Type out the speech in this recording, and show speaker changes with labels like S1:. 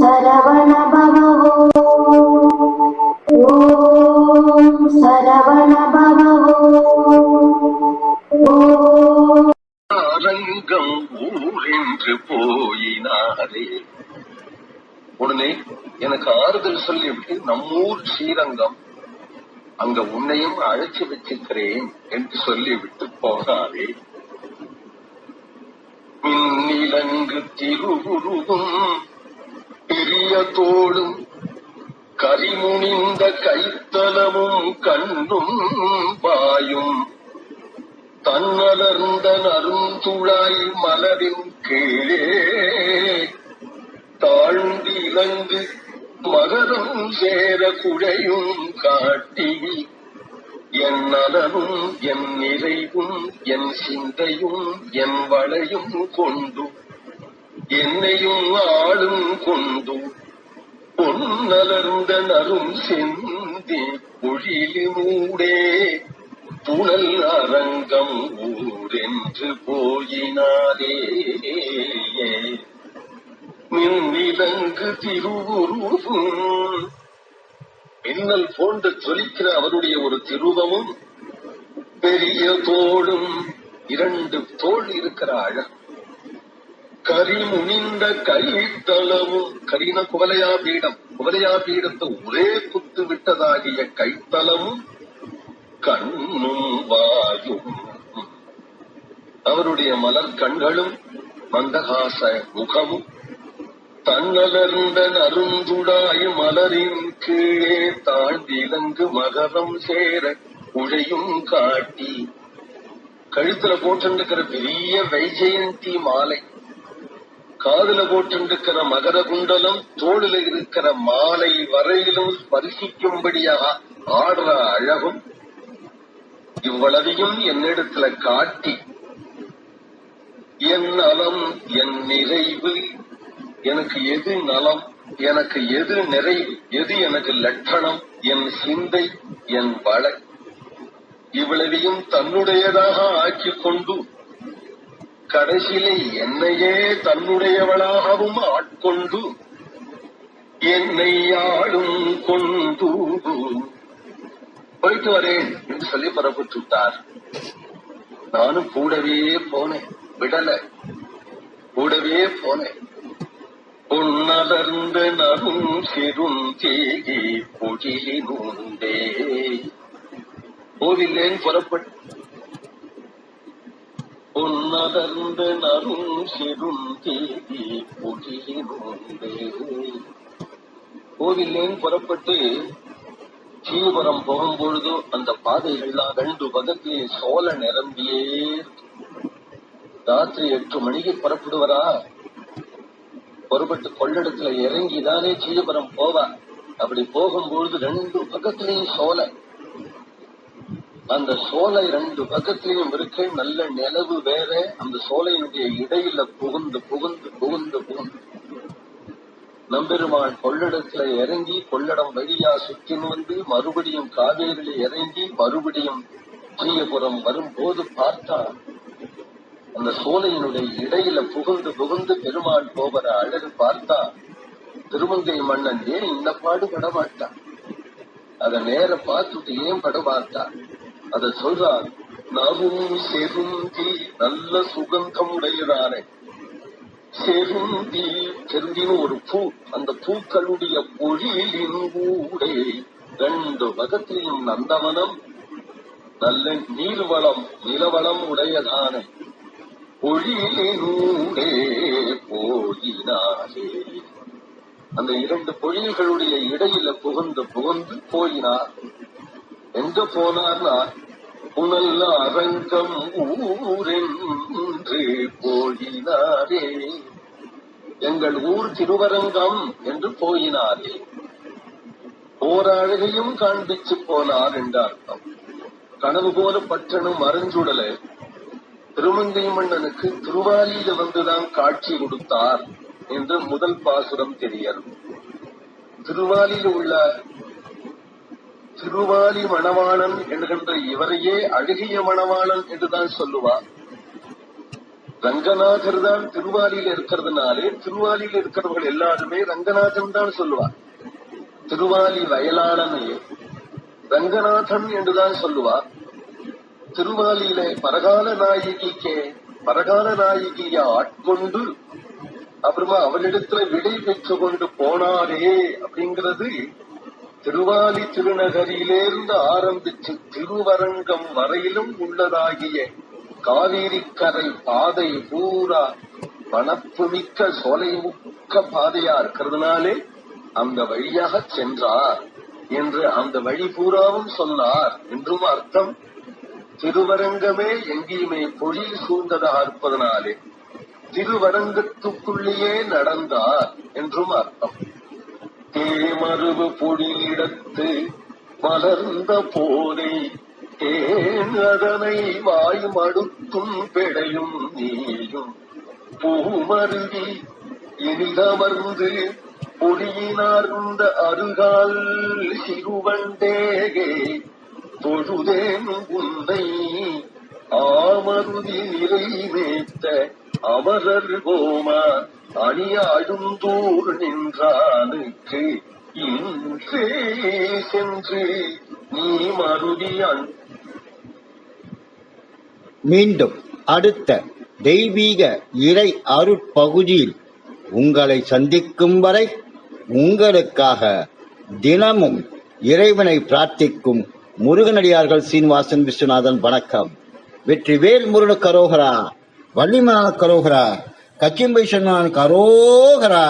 S1: சரவண பவோ ஓம் சரவண பவோ
S2: அரங்கம் ஊரென்று போயினாரே. உடனே எனக்கு ஆறுதல் சொல்லிவிட்டு நம்மூர் ஸ்ரீரங்கம் அங்க உன்னையும் அழைச்சு வச்சிருக்கிறேன் என்று சொல்லிவிட்டு போனாரே. மின்னிலங்கு திருவுருவும் பெரிய தோளும் கரிமுனிந்த கைத்தலமும் கண்ணும் பாயும். தன்னலர்ந்த நருந்துழாய் மலரின் கீழே தாழ்ந்து இலங்கு மகரம் சேர குழையும் காட்டி என் நலனும் என் நிறைவும் என் சிந்தையும் என் வளையும் கொண்டும் என்னையும் ஆளும் கொண்டு பொன்னலர்ந்த நரும் செந்தி பொழிலி மூடே புனல் அரங்கம் ஊரென்று போயினாரே மின்னிலங்கு திருவுருவும் மின்னல் போன்று ஜொலிக்கிற அவருடைய ஒரு திருவமும் பெரிய தோளும் இரண்டு தோள் இருக்கிற அழகு கரிமுனிந்த கைத்தலமும் கரின குவலையா பீடம் குவலையா பீடத்தை ஒரே குத்து விட்டதாகிய கைத்தளமும் கண்ணும் வாயும். அவருடைய மலர் கண்களும் மந்தகாச முகமும் தன்னலர்ந்த நருந்துடாய் மலரின் கீழே தாழ்ந்திலங்கு மகரம் சேர உழையும் காட்டி. கழுத்துல போட்டிருக்கிற பெரிய வைஜெயந்தி மாலை காதுல போட்டிருக்கிற மகர குண்டலம் தோளில இருக்கிற மாலை வரையிலும் ஸ்பரிசிக்கும்படியாக ஆடுற அழகும் இவ்வளவையும் என்னிடத்துல காட்டி என் நலம் என் நிறைவு எனக்கு எது நலம் எனக்கு எது நிறைவு எது எனக்கு லட்சணம் என் சிந்தை என் வளை இவ்வளவையும் தன்னுடையதாக ஆக்கிக் கொண்டு கடைசியிலே என்னையே தன்னுடையவளாகவும் ஆட்கொண்டு என்னை ஆளும் கொண்டு. போயிட்டு வரேன் என்று சொல்லி புறப்பட்டு விட்டார். நானும் கூடவே போனேன். விடல. கூடவே போனேன். பொன்னலர்ந்த நரும் சிறுந்தேகி பொழிலினுண்டே. கோவில்லேன் புறப்பட்டு பொன்னலர்ந்த நரும் சிறுந்தேகி பொழிலினுண்டே கோவிலேன் புறப்பட்டு சீவரம் போகும்பொழுது அந்த பாதைகள்லாம் ரெண்டு பக்கத்திலே சோல நிரம்பியே. ராத்திரி எட்டு மணிக்கு புறப்படுவரா? புறப்பட்டு கொள்ளடத்துல இறங்கிதானே சீவரம் போவா? அப்படி போகும்பொழுது ரெண்டு பக்கத்திலையும் சோலை அந்த சோலை ரெண்டு பக்கத்திலையும் இருக்கு. நல்ல நிலவு வேற. அந்த சோலையினுடைய இடையில புகுந்து புகுந்து புகுந்து புகுந்து. நம்பெருமாள் கொள்ளிடத்துல இறங்கி கொள்ளிடம் வழியா சுற்றின் வந்து மறுபடியும் காவேரியில இறங்கி மறுபடியும் தீயபுரம் வரும்போது பார்த்தா அந்த சோலையினுடைய இடையில புகுந்து புகுந்து பெருமாள் போகிற அழகு பார்த்தா திருமங்கை மன்னன் ஏன் இந்த பாடு பட மாட்டான் அத நேர பார்த்துட்டு ஏன் பட பார்த்தான் அத சொல்றார் நகும் செருந்தி நல்ல சுகந்தம் உடையதானே செருந்தி செருந்தின்னு ஒரு பூ அந்த பூக்களுடைய பொழிலின் ஊடே ரெண்டு பக்கத்திலையும் நந்தவனம் நல்ல நீர்வளம் நிலவளம் உடையதானே பொழிலினூடே போயினாரே அந்த இரண்டு பொழில்களுடைய இடையில புகுந்து புகுந்து போயினார் எங்க போனார்னா புனல் அரங்கம் ஊரென்று போயினாரே. எங்கள் ஊர் திருவரங்கம் என்று போயினாரே. போராழகையும் காண்பிச்சு போனார் என்ற அர்த்தம் கனவு போல பற்றணும் மறைஞ்சுடல திருமங்கை மன்னனுக்கு திருவாலியில வந்துதான் காட்சி கொடுத்தார் என்று முதல் பாசுரம் தெரியாது திருவாலியில் உள்ள திருவாலி மணவாளன் என்கின்ற இவரையே அழுகிய மணவாளன் என்றுதான் சொல்லுவார். ரங்கநாதர் தான் திருவாலியில இருக்கிறதுனாலே திருவாலியில இருக்கிறவர்கள் எல்லாருமே ரங்கநாதன் தான் சொல்லுவார். திருவாலி வயலாளனையே ரங்கநாதன் என்றுதான் சொல்லுவார். திருவாலியிலே பரகால நாயகிக்கே பரகால நாயகியை ஆட்கொண்டு அப்புறமா அவளிடத்துல விடை பெற்று கொண்டு போனாரே அப்படிங்கிறது திருவாலி திருநகரியிலேருந்து ஆரம்பித்து திருவரங்கம் வரையிலும் உள்ளதாகிய காவேரிக்கரை பாதை பூரா வனப்புமிக்க சோலைமுக்க பாதையா இருக்கிறதுனாலே அந்த வழியாக சென்றார் என்று அந்த வழி பூராவும் சொன்னார் என்றும் அர்த்தம். திருவரங்கமே எங்கேயுமே பொழில் சூழ்ந்ததாக இருப்பதனாலே திருவரங்கத்துக்குள்ளேயே நடந்தார் என்றும் அர்த்தம். தேமருவு பொழியிடத்து மலர்ந்த போதை தேன் அதனை வாய் மடுத்தும் பெடையும் நீயும்? பூமருவி இனிதமர்ந்து பொடியினார்ந்த அருகால் சிறுவண்டேகே தொழுதேன் உன்னை ஆமருதி நிறைவேற்ற அமரர் கோமா அணியாழுந்தூர் நின்றானுக்கு இன்றே சென்று நீ மறுதியான்.
S3: மீண்டும் அடுத்த தெய்வீக இறை அருட்பகுதியில் உங்களை சந்திக்கும் வரை உங்களுக்காக தினமும் இறைவனை பிரார்த்திக்கும் முருகனடியார்கள் சீனிவாசன் விஸ்வநாதன். வணக்கம். வெற்றிவேல் முருகன் கரோகரா வள்ளிமலான கரோகரா. கச்சிம்பை சொன்னான் கரோகரா.